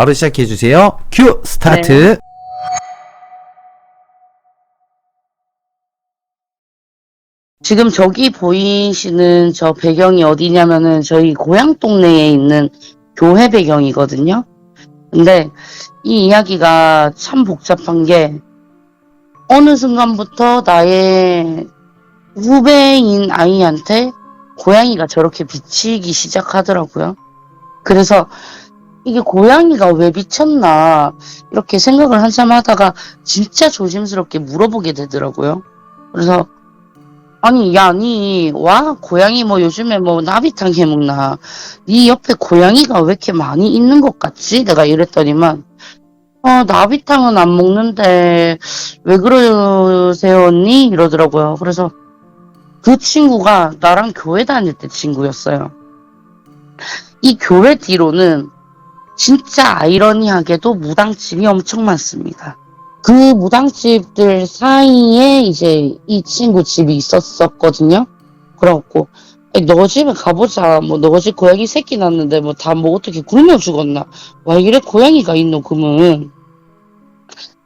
바로 시작해 주세요. 큐 스타트. 네. 지금 저기 보이시는 저 배경이 어디냐면은 저희 고향 동네에 있는 교회 배경이거든요. 근데 이 이야기가 참 복잡한 게 어느 순간부터 나의 후배인 아이한테 고양이가 저렇게 비치기 시작하더라고요. 그래서 이게 고양이가 왜 비쳤나 이렇게 생각을 한참 하다가 진짜 조심스럽게 물어보게 되더라고요. 그래서 아니 야니 와 고양이 뭐 요즘에 뭐 나비탕 해먹나 네 옆에 고양이가 왜 이렇게 많이 있는 것 같지? 내가 이랬더니만 어 나비탕은 안 먹는데 왜 그러세요 언니? 이러더라고요. 그래서 그 친구가 나랑 교회 다닐 때 친구였어요. 이 교회 뒤로는 진짜 아이러니하게도 무당집이 엄청 많습니다. 그 무당집들 사이에 이제 이 친구 집이 있었었거든요. 그래갖고 너 집에 가보자. 뭐 너 집 고양이 새끼 낳는데 뭐 다 뭐 어떻게 굶어 죽었나? 와 이래 고양이가 있노 그러면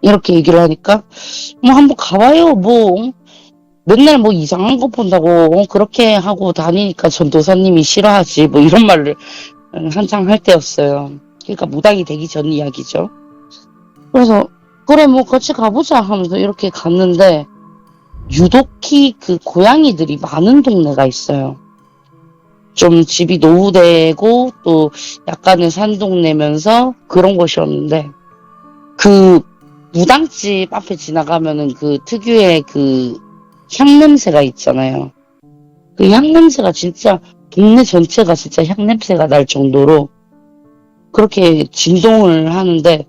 이렇게 얘기를 하니까 뭐 한번 가봐요. 뭐 맨날 뭐 이상한 거 본다고 어, 그렇게 하고 다니니까 전도사님이 싫어하지 뭐 이런 말을 음, 한창 할 때였어요. 그러니까 무당이 되기 전 이야기죠. 그래서 그래 뭐 같이 가보자 하면서 이렇게 갔는데 유독히 그 고양이들이 많은 동네가 있어요. 좀 집이 노후되고 또 약간은 산동네면서 그런 곳이었는데 그 무당집 앞에 지나가면은 그 특유의 그 향냄새가 있잖아요. 그 향냄새가 진짜 동네 전체가 진짜 향냄새가 날 정도로 그렇게 진동을 하는데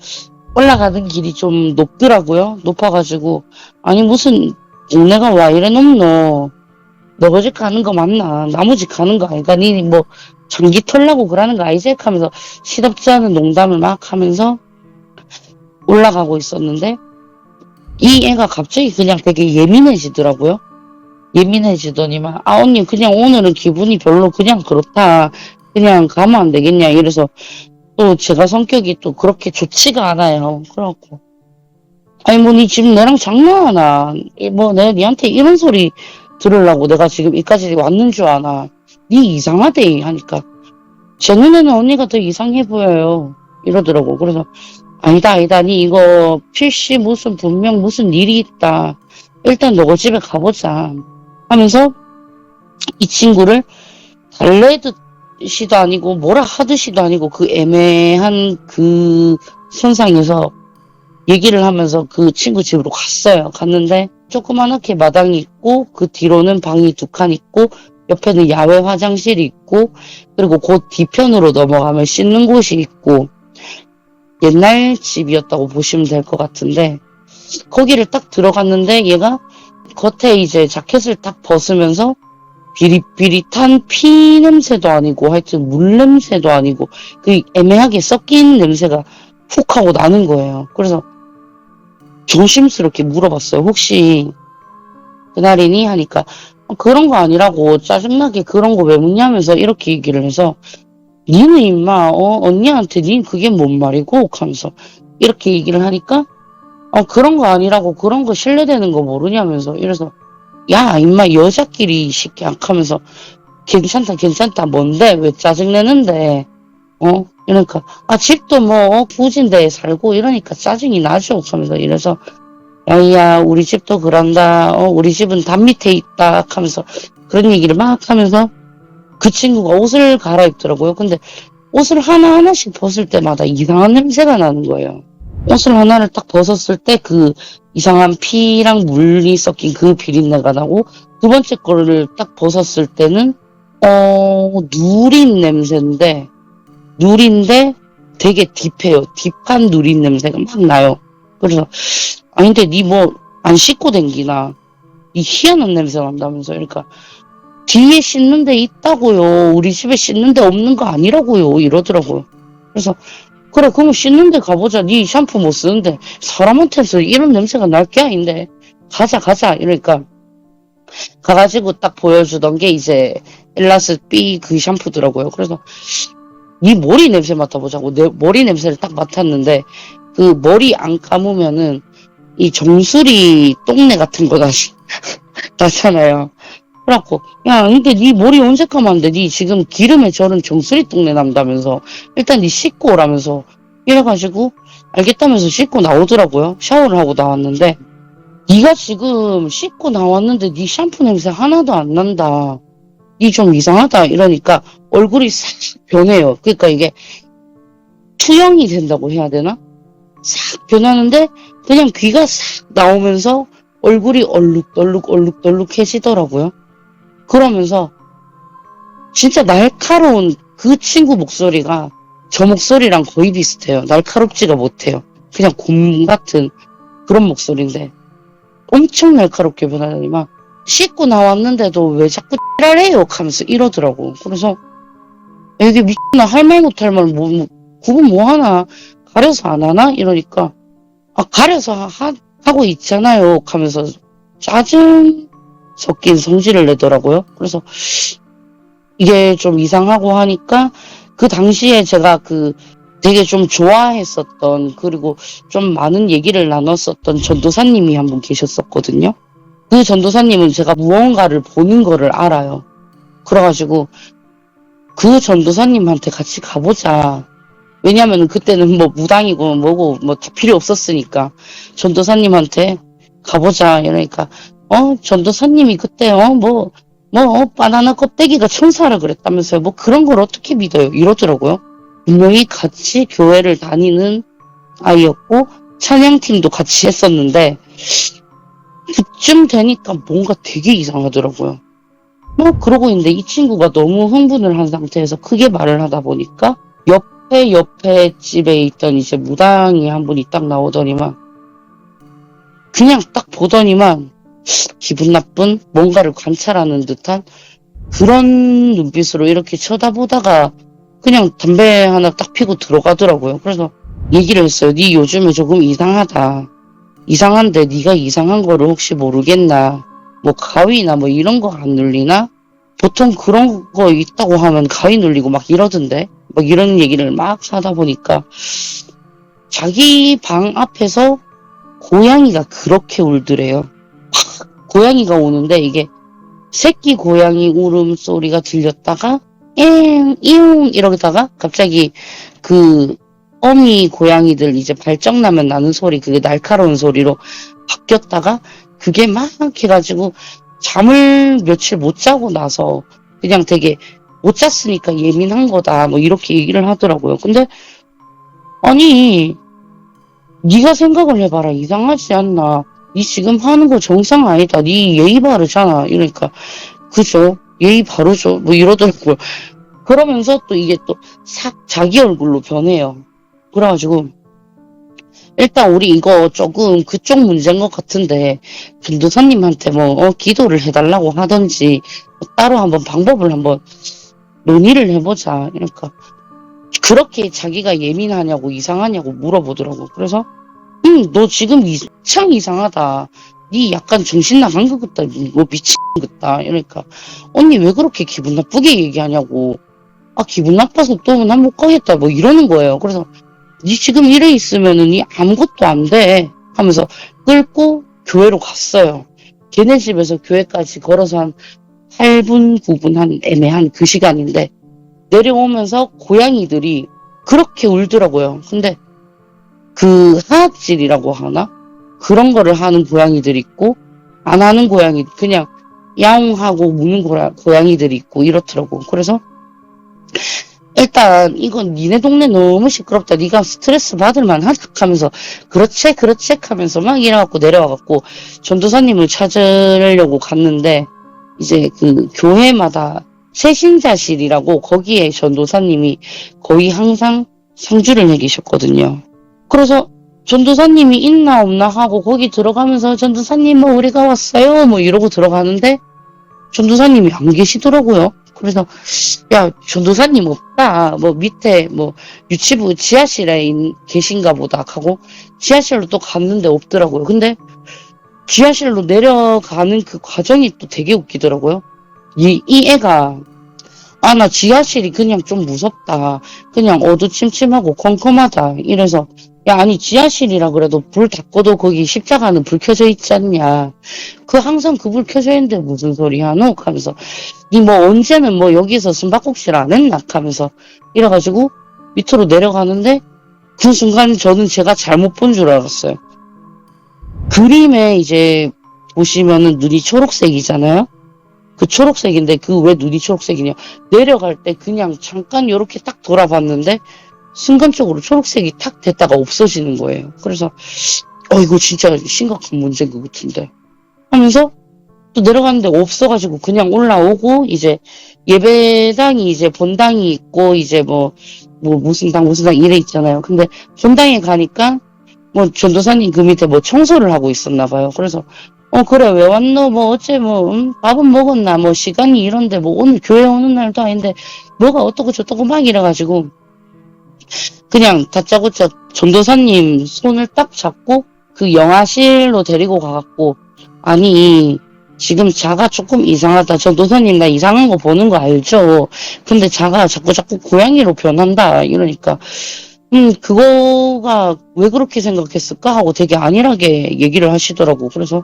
올라가는 길이 좀 높더라고요. 높아가지고. 아니 무슨 동네가 와 이래 높노 너희 집 가는 거 맞나? 나무 집 가는 거 아니까 니뭐 전기 털라고 그러는 거 아니지? 하면서 시덥지 않은 농담을 막 하면서 올라가고 있었는데 이 애가 갑자기 그냥 되게 예민해지더라고요. 예민해지더니만 아 언니 그냥 오늘은 기분이 별로 그냥 그렇다. 그냥 가면 안 되겠냐? 이래서 또 제가 성격이 또 그렇게 좋지가 않아요. 그래갖고. 아니 뭐 니 지금 내랑 장난하나? 이뭐 내가 니한테 이런 소리 들으려고 내가 지금 여기까지 왔는 줄 아나? 니 이상하대 하니까. 제 눈에는 언니가 더 이상해 보여요. 이러더라고. 그래서 아니다 아니다. 니 이거 필시 무슨 분명 무슨 일이 있다. 일단 너가 집에 가보자. 하면서 이 친구를 달래듯 이도 아니고 뭐라 하듯이도 아니고 그 애매한 그 선상에서 얘기를 하면서 그 친구 집으로 갔어요. 갔는데 조그만하게 마당이 있고 그 뒤로는 방이 두 칸 있고 옆에는 야외 화장실이 있고 그리고 곧 뒤편으로 넘어가면 씻는 곳이 있고 옛날 집이었다고 보시면 될 것 같은데 거기를 딱 들어갔는데 얘가 겉에 이제 자켓을 딱 벗으면서 비릿비릿한 피 냄새도 아니고 하여튼 물 냄새도 아니고 그 애매하게 섞인 냄새가 훅 하고 나는 거예요. 그래서 조심스럽게 물어봤어요. 혹시 그날이니? 하니까 어, 그런 거 아니라고 짜증나게 그런 거 왜 묻냐면서 이렇게 얘기를 해서 니는 임마 어, 언니한테 닌 그게 뭔 말이고 하면서 이렇게 얘기를 하니까 어 그런 거 아니라고 그런 거 신뢰되는 거 모르냐면서 이래서 야 임마 여자끼리 쉽게 안 하면서 괜찮다 괜찮다 뭔데? 왜 짜증내는데? 어? 이러니까 아 집도 뭐 어, 부진데 살고 이러니까 짜증이 나죠. 하면서 이래서 야야 우리 집도 그런다. 어 우리 집은 담 밑에 있다. 하면서 그런 얘기를 막 하면서 그 친구가 옷을 갈아입더라고요. 근데 옷을 하나하나씩 벗을 때마다 이상한 냄새가 나는 거예요. 옷을 하나를 딱 벗었을 때 그 이상한 피랑 물이 섞인 그 비린내가 나고 두 번째 거를 딱 벗었을 때는 어 누린 냄새인데 누린데 되게 딥해요. 딥한 누린 냄새가 막 나요. 그래서 아니 근데 니 뭐 안 씻고 댕기나 이 희한한 냄새 난다면서 그러니까 뒤에 씻는 데 있다고요. 우리 집에 씻는 데 없는 거 아니라고요. 이러더라고요. 그래서 그래 그럼 씻는 데 가보자. 니 샴푸 못 쓰는데 사람한테서 이런 냄새가 날 게 아닌데 가자 가자 이러니까 가가지고 딱 보여주던 게 이제 엘라스 B 그 샴푸더라고요. 그래서 네 머리 냄새 맡아보자고 내 머리 냄새를 딱 맡았는데 그 머리 안 감으면은 이 정수리 똥내 같은 거 나시 나잖아요. 그래갖고 야 근데 네 머리 감았는데 네 지금 기름에 절은 정수리 똥내 난다면서 일단 네 씻고 오라면서 이래가지고 알겠다면서 씻고 나오더라고요. 샤워를 하고 나왔는데 네가 지금 씻고 나왔는데 네 샴푸 냄새 하나도 안 난다. 니좀 이상하다 이러니까 얼굴이 싹 변해요. 그러니까 이게 투영이 된다고 해야 되나? 싹 변하는데 그냥 귀가 싹 나오면서 얼굴이 얼룩덜룩 얼룩덜룩해지더라고요. 그러면서 진짜 날카로운 그 친구 목소리가 저 목소리랑 거의 비슷해요. 날카롭지가 못해요. 그냥 곰 같은 그런 목소리인데 엄청 날카롭게 변하더니만 씻고 나왔는데도 왜 자꾸 찌랄해요 하면서 이러더라고. 그래서 이게 미친나 할 말 못할 말 뭐, 뭐, 구분 뭐 하나 가려서 안 하나 이러니까 아 가려서 하, 하고 있잖아요 하면서 짜증 섞인 성질을 내더라고요. 그래서 이게 좀 이상하고 하니까 그 당시에 제가 그 되게 좀 좋아했었던 그리고 좀 많은 얘기를 나눴었던 전도사님이 한 분 계셨었거든요. 그 전도사님은 제가 무언가를 보는 거를 알아요. 그래가지고 그 전도사님한테 같이 가보자. 왜냐면 그때는 뭐 무당이고 뭐고 뭐 다 필요 없었으니까 전도사님한테 가보자. 이러니까 어 전도사님이 그때 어뭐뭐 뭐, 바나나 껍데기가 천사라 그랬다면서요. 뭐 그런 걸 어떻게 믿어요? 이러더라고요. 분명히 같이 교회를 다니는 아이였고 찬양팀도 같이 했었는데 그쯤 되니까 뭔가 되게 이상하더라고요. 뭐 그러고 있는데 이 친구가 너무 흥분을 한 상태에서 크게 말을 하다 보니까 옆에 옆에 집에 있던 이제 무당이 한 분이 딱 나오더니만 그냥 딱 보더니만 기분 나쁜 뭔가를 관찰하는 듯한 그런 눈빛으로 이렇게 쳐다보다가 그냥 담배 하나 딱 피고 들어가더라고요. 그래서 얘기를 했어요. 네 요즘에 조금 이상하다. 이상한데 네가 이상한 거를 혹시 모르겠나? 뭐 가위나 뭐 이런 거 안 눌리나? 보통 그런 거 있다고 하면 가위 눌리고 막 이러던데 막 이런 얘기를 막 하다 보니까 자기 방 앞에서 고양이가 그렇게 울더래요. 고양이가 오는데 이게 새끼 고양이 울음소리가 들렸다가 엥, 이웅 이러다가 갑자기 그 어미 고양이들 이제 발정 나면 나는 소리 그게 날카로운 소리로 바뀌었다가 그게 막 해가지고 잠을 며칠 못 자고 나서 그냥 되게 못 잤으니까 예민한 거다 뭐 이렇게 얘기를 하더라고요. 근데 아니 네가 생각을 해봐라 이상하지 않나? 네 지금 하는 거 정상 아니다. 네 예의 바르잖아. 이러니까 그죠? 예의 바르죠. 뭐 이러더라고요. 그러면서 또 이게 또 싹 자기 얼굴로 변해요. 그래가지고 일단 우리 이거 조금 그쪽 문제인 것 같은데 전도사님한테 뭐 어, 기도를 해달라고 하던지 뭐 따로 한번 방법을 한번 논의를 해보자. 그러니까 그렇게 자기가 예민하냐고 이상하냐고 물어보더라고. 그래서 응, 너 지금 이- 참 이상하다. 니 약간 정신 나간 것 같다. 뭐 미친 것 같다. 이러니까 언니 왜 그렇게 기분 나쁘게 얘기하냐고. 아 기분 나빠서 또 난 못 가겠다. 뭐 이러는 거예요. 그래서 니 지금 이래 있으면은 니 아무것도 안 돼. 하면서 끌고 교회로 갔어요. 걔네 집에서 교회까지 걸어서 한 8분, 9분 한 애매한 그 시간인데 내려오면서 고양이들이 그렇게 울더라고요. 근데 그 하악질이라고 하나? 그런 거를 하는 고양이들이 있고 안 하는 고양이 그냥 야옹하고 무는 고양이들이 있고 이렇더라고. 그래서 일단 이건 니네 동네 너무 시끄럽다. 네가 스트레스 받을 만하다 하면서 그렇지 그렇지 하면서 막 일어나갖고 내려와갖고 전도사님을 찾으려고 갔는데 이제 그 교회마다 세신자실이라고 거기에 전도사님이 거의 항상 상주를 해 계셨거든요. 그래서 전도사님이 있나 없나 하고 거기 들어가면서 전도사님 뭐 우리가 왔어요 뭐 이러고 들어가는데 전도사님이 안 계시더라고요. 그래서 야 전도사님 없다 뭐 밑에 뭐 유치부 지하실에 있- 계신가 보다 하고 지하실로 또 갔는데 없더라고요. 근데 지하실로 내려가는 그 과정이 또 되게 웃기더라고요. 이, 이 애가 아, 나 지하실이 그냥 좀 무섭다. 그냥 어두침침하고 컴컴하다. 이래서, 야, 아니, 지하실이라 그래도 불 다 꺼도 거기 십자가는 불 켜져 있지 않냐. 그 항상 그 불 켜져 있는데 무슨 소리 하노? 하면서, 니 뭐 언제는 뭐 여기서 숨바꼭질 안 했나? 하면서, 이래가지고 밑으로 내려가는데, 그 순간 저는 제가 잘못 본 줄 알았어요. 그림에 이제 보시면은 눈이 초록색이잖아요? 그 초록색인데 그 왜 눈이 초록색이냐 내려갈 때 그냥 잠깐 요렇게 딱 돌아봤는데 순간적으로 초록색이 탁 됐다가 없어지는 거예요. 그래서 어 이거 진짜 심각한 문제인 것 같은데 하면서 또 내려갔는데 없어가지고 그냥 올라오고 이제 예배당이 이제 본당이 있고 이제 뭐뭐 무슨 당 무슨 당 이래 있잖아요. 근데 본당에 가니까 뭐 전도사님 그 밑에 뭐 청소를 하고 있었나 봐요. 그래서 어 그래 왜 왔노 뭐 어째 뭐 음, 밥은 먹었나 뭐 시간이 이런데 뭐 오늘 교회 오는 날도 아닌데 뭐가 어떻고 저떻고 막 이래가지고 그냥 다짜고짜 전도사님 손을 딱 잡고 그 영화실로 데리고 가갖고 아니 지금 자가 조금 이상하다. 전도사님 나 이상한 거 보는 거 알죠? 근데 자가 자꾸 자꾸 고양이로 변한다. 이러니까 음 그거가 왜 그렇게 생각했을까? 하고 되게 안일하게 얘기를 하시더라고. 그래서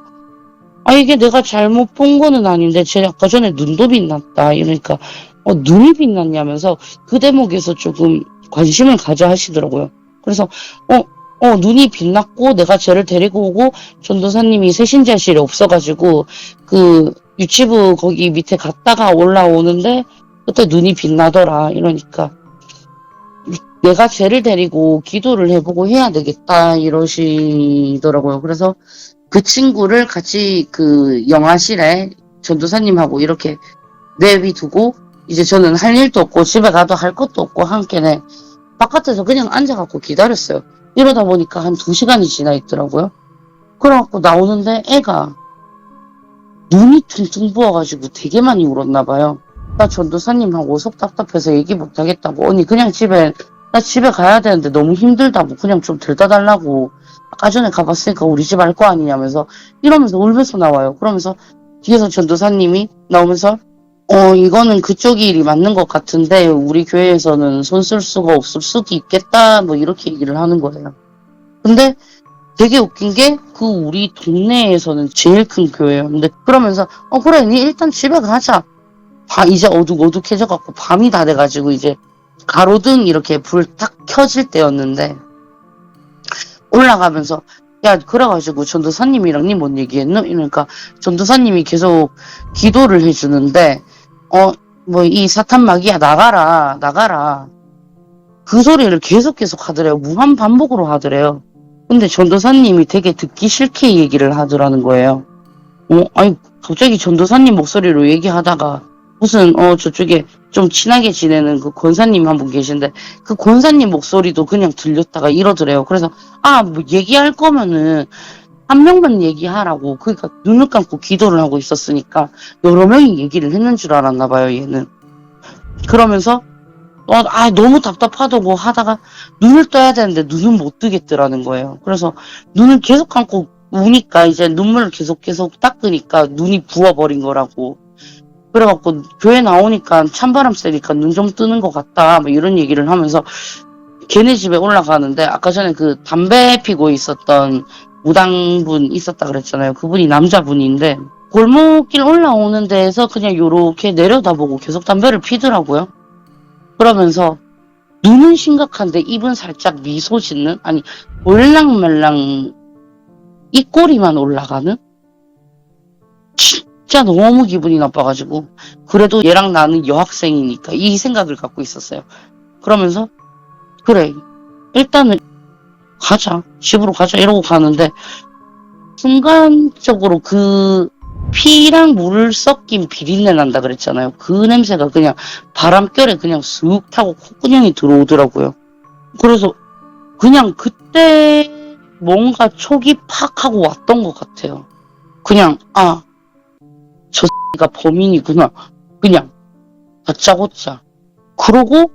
아 이게 내가 잘못 본 거는 아닌데 제 아까 전에 눈도 빛났다. 이러니까 어 눈이 빛났냐면서 그 대목에서 조금 관심을 가져 하시더라고요. 그래서 어, 어 눈이 빛났고 내가 쟤를 데리고 오고 전도사님이 세신자실이 없어가지고 그 유치부 거기 밑에 갔다가 올라오는데 그때 눈이 빛나더라 이러니까 내가 쟤를 데리고 기도를 해보고 해야 되겠다 이러시더라고요. 그래서 그 친구를 같이 그 영화실에 전도사님하고 이렇게 내비 두고 이제 저는 할 일도 없고 집에 가도 할 것도 없고 함께네 바깥에서 그냥 앉아갖고 기다렸어요. 이러다 보니까 한 두 시간이 지나 있더라고요. 그래갖고 나오는데 애가 눈이 퉁퉁 부어가지고 되게 많이 울었나 봐요. 나 전도사님하고 속 답답해서 얘기 못하겠다고 언니 그냥 집에 나 집에 가야 되는데 너무 힘들다고 그냥 좀 들다 달라고 아까 전에 가봤으니까 우리 집 알 거 아니냐면서 이러면서 울면서 나와요. 그러면서 뒤에서 전도사님이 나오면서 어 이거는 그쪽 일이 맞는 것 같은데 우리 교회에서는 손 쓸 수가 없을 수도 있겠다 뭐 이렇게 얘기를 하는 거예요. 근데 되게 웃긴 게 그 우리 동네에서는 제일 큰 교회예요. 근데 그러면서 어 그래 니 일단 집에 가자. 바, 이제 어둑 어둑해져 갖고 밤이 다 돼가지고 이제 가로등 이렇게 불 딱 켜질 때였는데 올라가면서 야 그래가지고 전도사님이랑 니 뭔 얘기했노? 이러니까 전도사님이 계속 기도를 해주는데 어 뭐 이 사탄 마귀야 나가라 나가라. 그 소리를 계속 계속 하더래요. 무한 반복으로 하더래요. 근데 전도사님이 되게 듣기 싫게 얘기를 하더라는 거예요. 어 아니 갑자기 전도사님 목소리로 얘기하다가 무슨 어 저쪽에 좀 친하게 지내는 그 권사님 한 분 계신데 그 권사님 목소리도 그냥 들렸다가 이러더래요. 그래서 아 뭐 얘기할 거면은 한 명만 얘기하라고. 그러니까 눈을 감고 기도를 하고 있었으니까 여러 명이 얘기를 했는 줄 알았나 봐요 얘는. 그러면서 어, 아 너무 답답하다고 하다가 눈을 떠야 되는데 눈을 못 뜨겠더라는 거예요. 그래서 눈을 계속 감고 우니까 이제 눈물을 계속 계속 닦으니까 눈이 부어버린 거라고. 그래갖고 교회 나오니까 찬바람 쐬니까 눈 좀 뜨는 것 같다 뭐 이런 얘기를 하면서 걔네 집에 올라가는데 아까 전에 그 담배 피고 있었던 무당분 있었다 그랬잖아요. 그분이 남자분인데 골목길 올라오는 데에서 그냥 요렇게 내려다보고 계속 담배를 피더라고요. 그러면서 눈은 심각한데 입은 살짝 미소 짓는 아니 몰랑말랑 입꼬리만 올라가는 진짜 너무 기분이 나빠가지고 그래도 얘랑 나는 여학생이니까 이 생각을 갖고 있었어요. 그러면서 그래 일단은 가자. 집으로 가자. 이러고 가는데 순간적으로 그 피랑 물 섞인 비린내 난다 그랬잖아요. 그 냄새가 그냥 바람결에 그냥 쓱 타고 콧구멍이 들어오더라고요. 그래서 그냥 그때 뭔가 촉이 팍 하고 왔던 것 같아요. 그냥 아 저 X가 범인이구나. 그냥 다짜고짜. 그러고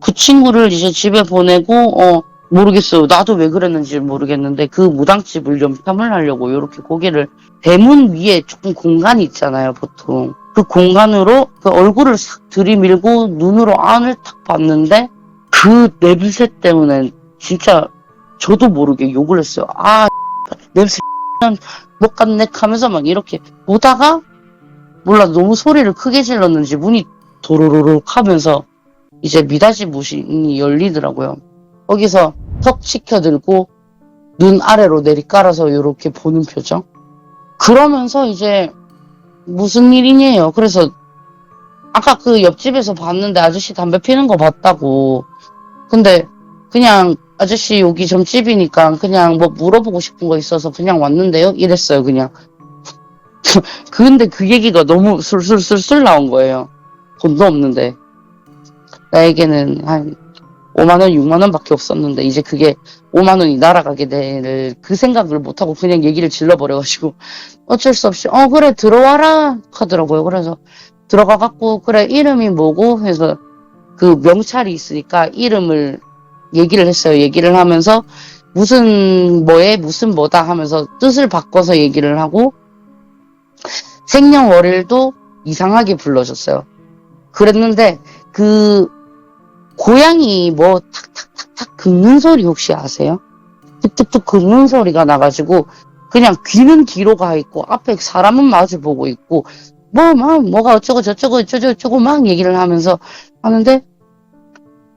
그 친구를 이제 집에 보내고 어 모르겠어요. 나도 왜 그랬는지 모르겠는데 그 무당집을 염탐을 하려고 이렇게 고개를 대문 위에 조금 공간이 있잖아요, 보통. 그 공간으로 그 얼굴을 싹 들이밀고 눈으로 안을 탁 봤는데 그 냄새 때문에 진짜 저도 모르게 욕을 했어요. 아 냄새 못 갔네 하면서 막 이렇게 보다가 몰라 너무 소리를 크게 질렀는지 문이 도로로록 하면서 이제 미닫이 무신이 열리더라고요. 거기서 턱 치켜들고 눈 아래로 내리 깔아서 이렇게 보는 표정. 그러면서 이제 무슨 일이냐요. 그래서 아까 그 옆집에서 봤는데 아저씨 담배 피는 거 봤다고. 근데 그냥 아저씨 여기 점집이니까 그냥 뭐 물어보고 싶은 거 있어서 그냥 왔는데요. 이랬어요. 그냥. 근데 그 얘기가 너무 술술술술 나온 거예요. 돈도 없는데. 나에게는 한 5만원, 6만원 밖에 없었는데, 이제 그게 5만원이 날아가게 될 그 생각을 못하고 그냥 얘기를 질러버려가지고, 어쩔 수 없이, 어, 그래, 들어와라! 하더라고요. 그래서 들어가갖고, 그래, 이름이 뭐고? 해서 그 명찰이 있으니까 이름을 얘기를 했어요. 얘기를 하면서, 무슨 뭐에 무슨 뭐다 하면서 뜻을 바꿔서 얘기를 하고, 생년월일도 이상하게 불러줬어요. 그랬는데, 그, 고양이 뭐 탁탁탁탁 긁는 소리 혹시 아세요? 툭툭툭 긁는 소리가 나가지고 그냥 귀는 뒤로 가 있고 앞에 사람은 마주 보고 있고 뭐 막 뭐가 어쩌고 저쩌고 저쩌고 저쩌고 막 얘기를 하면서 하는데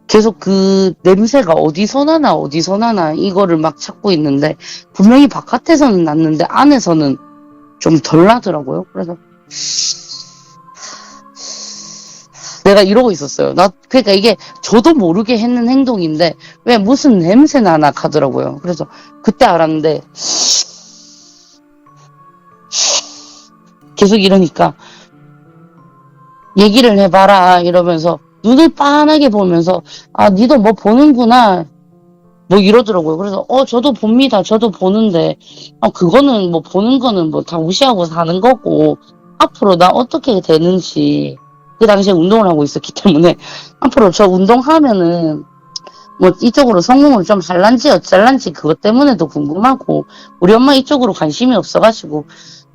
계속 그 냄새가 어디서 나나 어디서 나나 이거를 막 찾고 있는데 분명히 바깥에서는 났는데 안에서는 좀 덜 나더라고요. 그래서 내가 이러고 있었어요. 나 그러니까 이게 저도 모르게 했는 행동인데 왜 무슨 냄새 나나 하더라고요. 그래서 그때 알았는데 계속 이러니까 얘기를 해봐라 이러면서 눈을 빤하게 보면서 아 니도 뭐 보는구나 뭐 이러더라고요. 그래서 어 저도 봅니다. 저도 보는데 아 그거는 뭐 보는 거는 뭐 다 무시하고 사는 거고 앞으로 나 어떻게 되는지 그 당시에 운동을 하고 있었기 때문에 앞으로 저 운동하면은 뭐 이쪽으로 성공을 좀 할란지 어쩔란지 그것 때문에도 궁금하고 우리 엄마 이쪽으로 관심이 없어가지고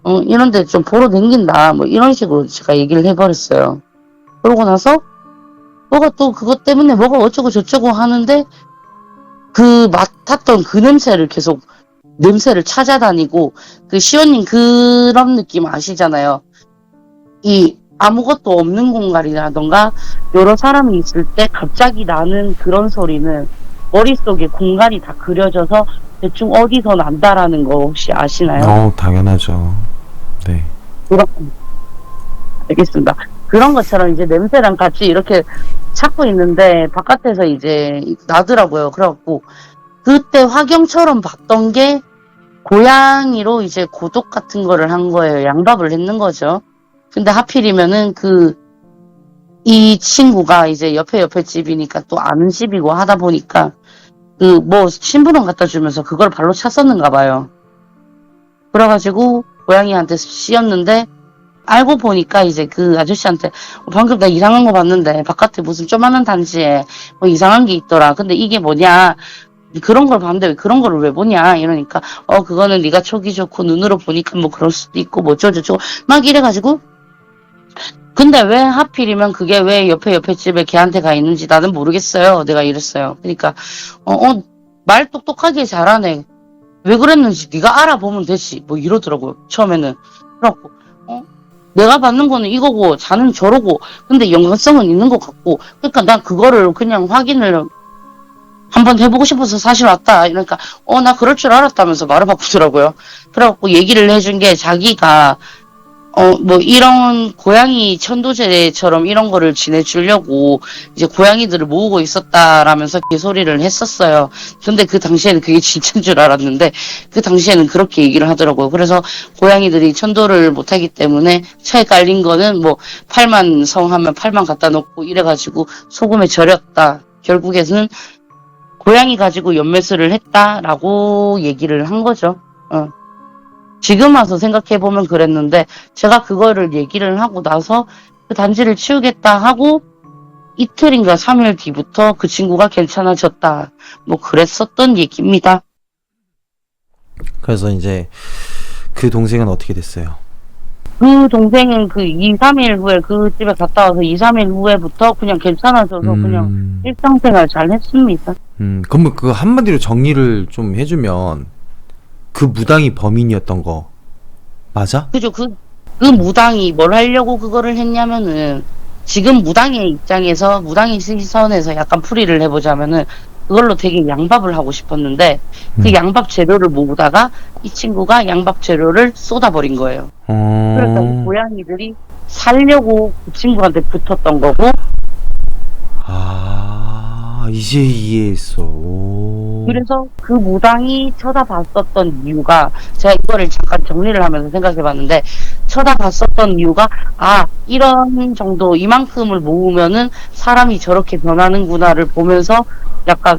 어 이런데 좀 보러 댕긴다 뭐 이런 식으로 제가 얘기를 해버렸어요. 그러고 나서 뭐가 또 그것 때문에 뭐가 어쩌고 저쩌고 하는데 그 맡았던 그 냄새를 계속 냄새를 찾아다니고 그 시원님 그런 느낌 아시잖아요. 이 아무것도 없는 공간이라던가 여러 사람이 있을 때 갑자기 나는 그런 소리는 머릿속에 공간이 다 그려져서 대충 어디서 난다라는 거 혹시 아시나요? 어, 당연하죠. 네. 그런 알겠습니다. 그런 것처럼 이제 냄새랑 같이 이렇게 찾고 있는데 바깥에서 이제 나더라고요. 그래갖고 그때 화경처럼 봤던 게 고양이로 이제 고독 같은 거를 한 거예요. 양밥을 했는 거죠. 근데 하필이면은 그 이 친구가 이제 옆에 옆에 집이니까 또 아는 집이고 하다 보니까 그 뭐 신부름 갖다 주면서 그걸 발로 찼었는가 봐요. 그래가지고 고양이한테 씌었는데 알고 보니까 이제 그 아저씨한테 어, 방금 나 이상한 거 봤는데 바깥에 무슨 조만한 단지에 뭐 이상한 게 있더라. 근데 이게 뭐냐? 그런 걸 봤는데 왜 그런 거를 왜 보냐? 이러니까 어 그거는 네가 촉이 좋고 눈으로 보니까 뭐 그럴 수도 있고 뭐 어쩌고저쩌고 막 이래가지고 근데 왜 하필이면 그게 왜 옆에 옆에 집에 걔한테 가 있는지 나는 모르겠어요. 내가 이랬어요. 그러니까 어, 어, 말 똑똑하게 잘하네. 왜 그랬는지 네가 알아보면 되지. 뭐 이러더라고요. 처음에는. 그래갖고 어? 내가 받는 거는 이거고 자는 저러고 근데 연관성은 있는 것 같고 그러니까 난 그거를 그냥 확인을 한번 해보고 싶어서 사실 왔다. 그러니까 어 나 그럴 줄 알았다면서 말을 바꾸더라고요. 그래갖고 얘기를 해준 게 자기가 어 뭐 이런 고양이 천도제처럼 이런 거를 지내주려고 이제 고양이들을 모으고 있었다라면서 개소리를 했었어요. 근데 그 당시에는 그게 진짜인 줄 알았는데 그 당시에는 그렇게 얘기를 하더라고요. 그래서 고양이들이 천도를 못하기 때문에 차에 깔린 거는 뭐 팔만 성하면 팔만 갖다 놓고 이래가지고 소금에 절였다. 결국에는 고양이 가지고 연매수를 했다라고 얘기를 한 거죠. 어. 지금 와서 생각해보면 그랬는데 제가 그거를 얘기를 하고 나서 그 단지를 치우겠다 하고 이틀인가 3일 뒤부터 그 친구가 괜찮아졌다. 뭐 그랬었던 얘기입니다. 그래서 이제 그 동생은 어떻게 됐어요? 그 동생은 그 2, 3일 후에 그 집에 갔다 와서 2, 3일 후에부터 그냥 괜찮아져서 그냥 음, 일상생활 잘 했습니다. 음, 그러면 그 한마디로 정리를 좀 해주면 그 무당이 범인이었던 거 맞아? 그죠. 그, 그 무당이 뭘 하려고 그거를 했냐면은, 지금 무당의 입장에서, 무당의 시선에서 약간 풀이를 해보자면은, 그걸로 되게 양밥을 하고 싶었는데, 그 음. 양밥 재료를 모으다가, 이 친구가 양밥 재료를 쏟아버린 거예요. 어, 그러니까 이 고양이들이 살려고 그 친구한테 붙었던 거고, 아, 이제 이해했어. 오. 그래서 그 무당이 쳐다봤었던 이유가 제가 이거를 잠깐 정리를 하면서 생각해 봤는데 쳐다봤었던 이유가 아 이런 정도 이만큼을 모으면은 사람이 저렇게 변하는구나를 보면서 약간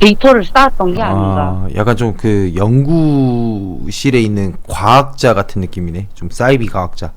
데이터를 쌓았던 게 아닌가 아, 약간 좀 그 연구실에 있는 과학자 같은 느낌이네. 좀 사이비 과학자.